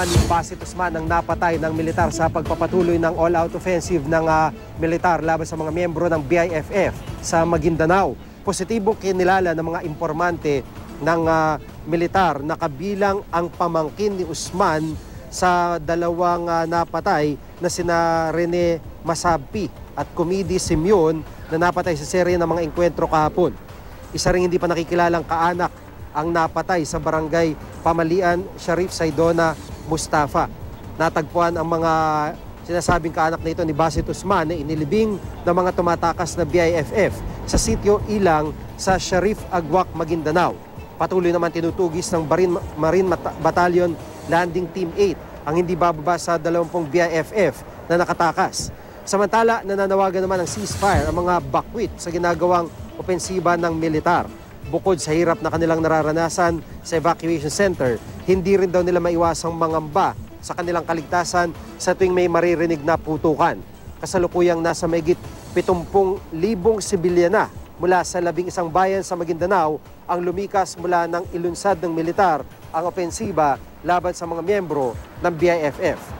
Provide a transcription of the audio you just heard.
naman ni Basit Usman ang napatay ng militar sa pagpapatuloy ng all-out offensive ng ah, militar laban sa mga miyembro ng BIFF sa Maguindanao. Positibong kinilala ng mga informante ng ah, militar na kabilang ang pamangkin ni Usman sa dalawang ah, napatay na sina Rene Masabi at Comedy Simeon na napatay sa serye ng mga engkwentro kahapon. Isa ring hindi pa nakikilalang kaanak ang napatay sa barangay Pamalian Sharif Saidona Mustafa. Natagpuan ang mga sinasabing kaanak na ito ni Basit Usman na inilibing ng mga tumatakas na BIFF sa sitio Ilang sa Sharif Agwak, Maguindanao. Patuloy naman tinutugis ng Marine, Marine Battalion Landing Team 8 ang hindi bababa sa 20 BIFF na nakatakas. Samantala, nananawagan naman ng ceasefire ang mga bakwit sa ginagawang opensiba ng militar. Bukod sa hirap na kanilang nararanasan sa evacuation center, hindi rin daw nila maiwasang mangamba sa kanilang kaligtasan sa tuwing may maririnig na putukan. Kasalukuyang nasa megit 70,000 sibilyan na mula sa labing isang bayan sa Maguindanao ang lumikas mula ng ilunsad ng militar ang opensiba laban sa mga miyembro ng BIFF.